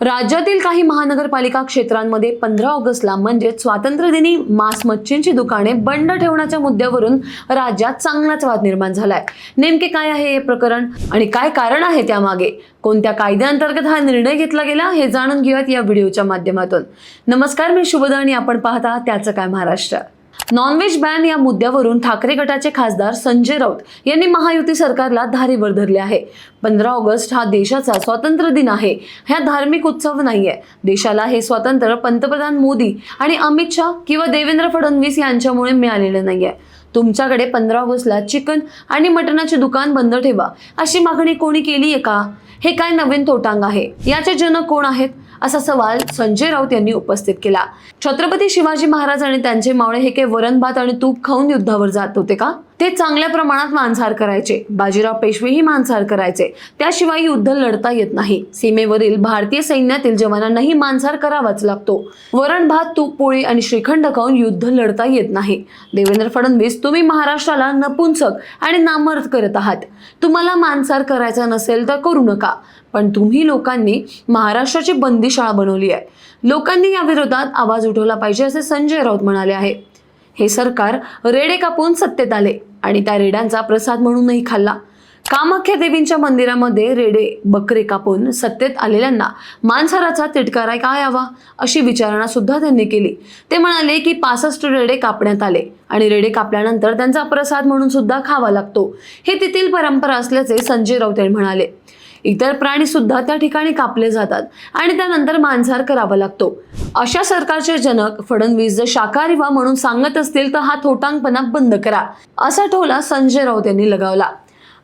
राज्यातील काही महानगरपालिका क्षेत्रांमध्ये पंधरा ऑगस्टला म्हणजेच स्वातंत्र्यदिनी मांस मच्छींची दुकाने बंद ठेवण्याच्या मुद्द्यावरून राज्यात चांगलाच वाद निर्माण झालाय. नेमके काय आहे हे प्रकरण आणि काय कारण आहे त्यामागे? कोणत्या कायद्याअंतर्गत हा निर्णय घेतला गेला हे जाणून घेऊयात या व्हिडिओच्या माध्यमातून. नमस्कार मी शुभदा आणि आपण पाहता त्याचं काय महाराष्ट्र. नॉनव्हेज बॅन या मुद्द्यावरून ठाकरे गटाचे खासदार संजय राऊत यांनी महायुती सरकारला धारेवर धरले आहे. पंधरा ऑगस्ट हा देशाचा स्वातंत्र्य दिन आहे. हा धार्मिक उत्सव नाहीये. देशाला हे स्वातंत्र्य पंतप्रधान मोदी आणि अमित शहा किंवा देवेंद्र फडणवीस यांच्यामुळे मिळालेलं नाहीये. तुमच्याकडे पंधरा ऑगस्टला चिकन आणि मटणाचे दुकान बंद ठेवा. अशी मागणी कोणी केली आहे का? हे काय नवीन तोटांग आहे? याचे जनक कोण आहेत? असा सवाल संजय राऊत यांनी उपस्थित केला. छत्रपती शिवाजी महाराज आणि त्यांचे मावळे हे काही वरण भात आणि तूप खाऊन युद्धावर जात होते का? ते चांगल्या प्रमाणात मांसाहार करायचे. बाजीराव पेशवेही मांसाहार करायचे. त्याशिवाय युद्ध लढता येत नाही. सीमेवरील भारतीय सैन्यातील जवानांनाही मांसाहार करावाच लागतो. वरण भात तूप पोळी आणि श्रीखंड खाऊन युद्ध लढता येत नाही. देवेंद्र फडणवीस तुम्ही महाराष्ट्राला नपुंसक आणि नामर्थ करत आहात. तुम्हाला मांसाहार करायचा नसेल तर करू नका. पण तुम्ही लोकांनी महाराष्ट्राची बंदीशाळा बनवली आहे. लोकांनी या विरोधात आवाज उठवला पाहिजे असे संजय राऊत म्हणाले आहे. हे सरकार रेडे कापून सत्तेत आले आणि त्या रेड्यांचा प्रसाद म्हणूनही खाल्ला. कामाख्या देवींच्या मंदिरामध्ये रेडे बकरे कापून सत्तेत आलेल्यांना मांसाराचा तिटकारा काय यावा अशी विचारणा सुद्धा त्यांनी केली. ते म्हणाले की पासष्ट रेडे कापण्यात आले आणि रेडे कापल्यानंतर त्यांचा प्रसाद म्हणून सुद्धा खावा लागतो. हे तेथील परंपरा असल्याचे संजय राऊत यांनी म्हणाले. इतर प्राणी सुद्धा त्या ठिकाणी कापले जातात आणि त्यानंतर मांसाहार करावा लागतो. अशा सरकारचे जनक फडणवीस जर शाकाहारी व्हा म्हणून सांगत असतील तर हा थोटांगपणा बंद करा असा टोला संजय राऊत यांनी लगावला.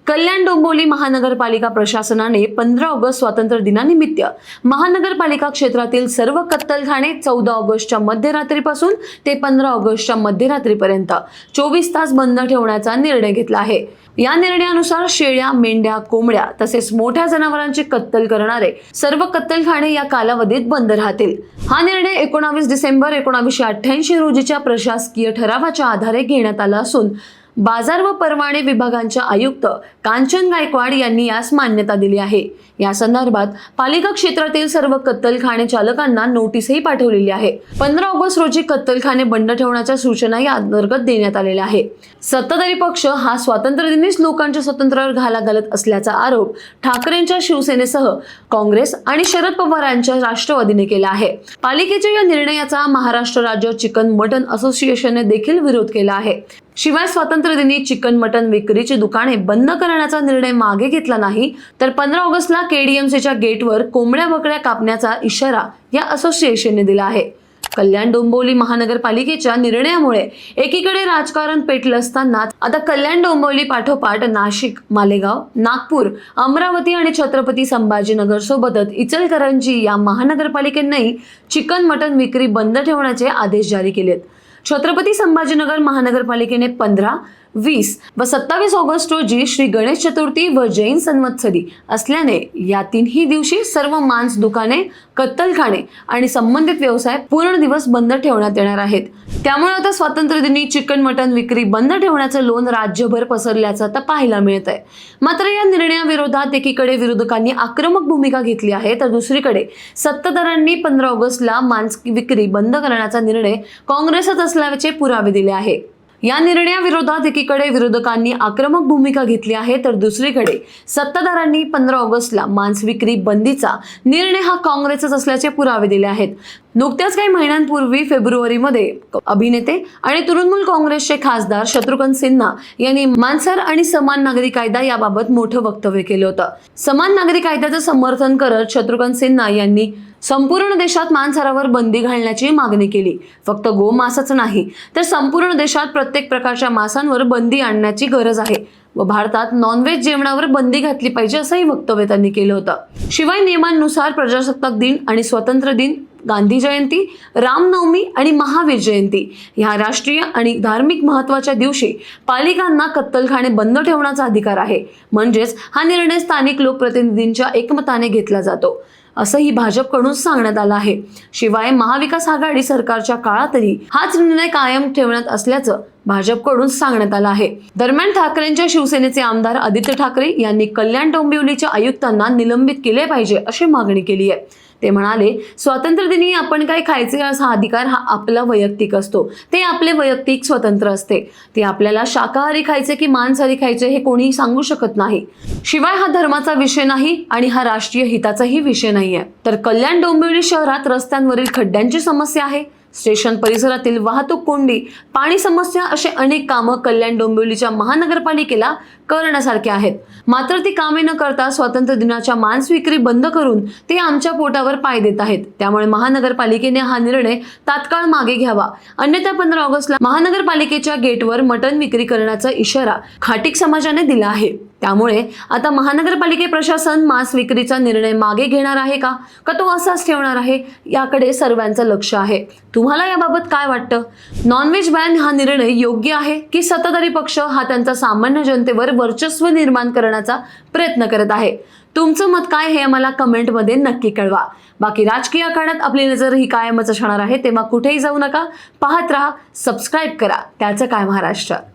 कल्याण डोंबिवली महानगरपालिका प्रशासनाने पंधरा ऑगस्ट स्वातंत्र्य दिनानिमित्त महानगरपालिका क्षेत्रातील सर्व कत्तलखाने चौदा ऑगस्टच्या मध्यरात्रीपासून ते पंधरा ऑगस्टच्या मध्यरात्रीपर्यंत चोवीस तास बंद ठेवण्याचा निर्णय घेतला आहे. या निर्णयानुसार शेळ्या मेंढ्या कोंबड्या तसेच मोठ्या जनावरांची कत्तल करणारे सर्व कत्तलखाने या कालावधीत बंद राहतील. हा निर्णय एकोणावीस डिसेंबर एकोणावीसशे अठ्ठ्याऐंशी रोजीच्या प्रशासकीय ठरावाच्या आधारे घेण्यात आला असून बाजार व परवाने विभागांच्या आयुक्त कांचन गायकवाड यांनी यास मान्यता दिली आहे. या संदर्भात पालिका क्षेत्रातील सर्व कत्तलखाने चालकांना नोटीसही पाठवलेली आहे. पंधरा ऑगस्ट रोजी कत्तलखाने बंद ठेवण्याच्या सूचना या अंतर्गत देण्यात आलेल्या आहे. सत्ताधारी पक्ष हा स्वातंत्र्यदिनीच लोकांच्या स्वातंत्र्यावर घाला घालत असल्याचा आरोप ठाकरेंच्या शिवसेनेसह काँग्रेस आणि शरद पवार यांच्या राष्ट्रवादीने केला आहे. पालिकेच्या या निर्णयाचा महाराष्ट्र राज्य चिकन मटन असोसिएशनने देखील विरोध केला आहे. शिवाय स्वातंत्र्यदिनी चिकन मटन विक्रीची दुकाने बंद करण्याचा निर्णय मागे घेतला नाही तर पंधरा ऑगस्टला केडीएमसीच्या गेटवर कोंबड्या बकड्या कापण्याचा इशारा या असोसिएशनने दिला आहे. कल्याण डोंबिवली महानगरपालिकेच्या निर्णयामुळे एकीकडे राजकारण पेटलं असताना आता कल्याण डोंबिवली पाठोपाठ नाशिक मालेगाव नागपूर अमरावती आणि छत्रपती संभाजीनगर सोबतच इचलकरंजी या महानगरपालिकेनंही चिकन मटन विक्री बंद ठेवण्याचे आदेश जारी केलेत. छत्रपती संभाजीनगर महानगरपालिकेने पंधरा वीस व सत्तावीस ऑगस्ट रोजी श्री गणेश चतुर्थी व जैन संवत्सरी असल्याने या तीनही दिवशी सर्व मांस दुकाने कत्तलखाने आणि संबंधित व्यवसाय पूर्ण दिवस बंद ठेवण्यात येणार आहेत. त्यामुळे आता स्वातंत्र्यदिनी चिकन मटन विक्री बंद ठेवण्याचं लोन राज्यभर पसरल्याचं आता पाहायला मिळत आहे मात्र या निर्णयाविरोधात एकीकडे विरोधकांनी आक्रमक भूमिका घेतली आहे तर दुसरीकडे सत्ताधाऱ्यांनी पंधरा ऑगस्टला मांस विक्री बंद करण्याचा निर्णय काँग्रेसच असल्याचे पुरावे दिले आहे या निर्णयाविरोधात एकीकडे विरोधकांनी आक्रमक भूमिका घेतली आहे तर दुसरीकडे सत्ताधारांनी पंधरा ऑगस्टला मांस विक्री बंदीचा निर्णय हा काँग्रेसच असल्याचे पुरावे दिले आहेत. नुकत्याच काही महिन्यांपूर्वी फेब्रुवारीमध्ये अभिनेते आणि तृणमूल काँग्रेसचे खासदार शत्रुघ्न सिन्हा यांनी मांसाहार आणि समान नागरी कायदा याबाबत मोठं वक्तव्य केलं होतं. समान नागरी कायद्याचं समर्थन करत शत्रुघ्न सिन्हा यांनी संपूर्ण देशात मांसाहारावर बंदी घालण्याची मागणी केली. फक्त गोमासाच नाही तर संपूर्ण देशात प्रत्येक प्रकारच्या मासांवर बंदी आणण्याची गरज आहे व भारतात नॉनव्हेज जेवणावर बंदी घातली पाहिजे असंही वक्तव्य त्यांनी केलं होतं. शिवाय नियमांनुसार प्रजासत्ताक दिन आणि स्वतंत्र दिन गांधी जयंती रामनवमी आणि महावीर जयंती ह्या राष्ट्रीय आणि धार्मिक महत्त्वाच्या दिवशी पालिकांना कत्तलखाने बंद ठेवण्याचा अधिकार आहे. म्हणजेच हा निर्णय स्थानिक लोकप्रतिनिधींच्या एकमताने घेतला जातो. असंही भाजपकडून सांगण्यात आलं आहे. शिवाय महाविकास आघाडी सरकारच्या काळातही हाच निर्णय कायम ठेवण्यात असल्याचं भाजपकडून सांगण्यात आलं आहे. दरम्यान ठाकरेंच्या शिवसेनेचे आमदार आदित्य ठाकरे यांनी कल्याण डोंबिवलीच्या आयुक्तांना निलंबित केले पाहिजे अशी मागणी केली आहे. ते म्हणाले स्वातंत्र्यदिनी आपण काय खायचे? असा अधिकार हा आपला वैयक्तिक असतो. ते आपले वैयक्तिक स्वतंत्र असते. ते आपल्याला शाकाहारी खायचे की मांसाहारी खायचे हे कोणीही सांगू शकत नाही. शिवाय हा धर्माचा विषय नाही आणि हा राष्ट्रीय हिताचाही विषय नाही आहे तर कल्याण डोंबिवली शहरात रस्त्यांवरील खड्ड्यांची समस्या आहे. स्टेशन परिसरातील वाहतूक कोंडी पाणी समस्या असे अनेक कामं कल्याण डोंबिवलीच्या महानगरपालिकेला करण्यासारखे आहेत. मात्र ती कामे न करता स्वातंत्र्य दिनाच्या मांस विक्री बंद करून ते आमच्या पोटावर पाय देत आहेत. त्यामुळे महानगरपालिकेने हा निर्णय तात्काळ मागे घ्यावा. अन्यथा पंधरा ऑगस्टला महानगरपालिकेच्या गेटवर मटण विक्री करण्याचा इशारा खाटिक समाजाने दिला आहे. त्यामुळे आता महानगरपालिके प्रशासन मांस विक्रीचा निर्णय मागे घेणार आहे का? का तो असाच ठेवणार आहे? याकडे सर्वांचं लक्ष आहे. तुम्हाला याबाबत काय वाटतं? नॉनव्हेज बॅन हा निर्णय योग्य आहे की सत्ताधारी पक्ष हा त्यांचा सामान्य जनतेवर वर्चस्व निर्माण करण्याचा प्रयत्न करत आहे. तुमचं मत काय हे मला कमेंटमध्ये नक्की कळवा. बाकी राजकीय आखाड्यात आपली नजर ही कायमच असणार आहे तेव्हा कुठेही जाऊ नका. पाहत राहा सबस्क्राईब करा. त्याचं काय महाराष्ट्र?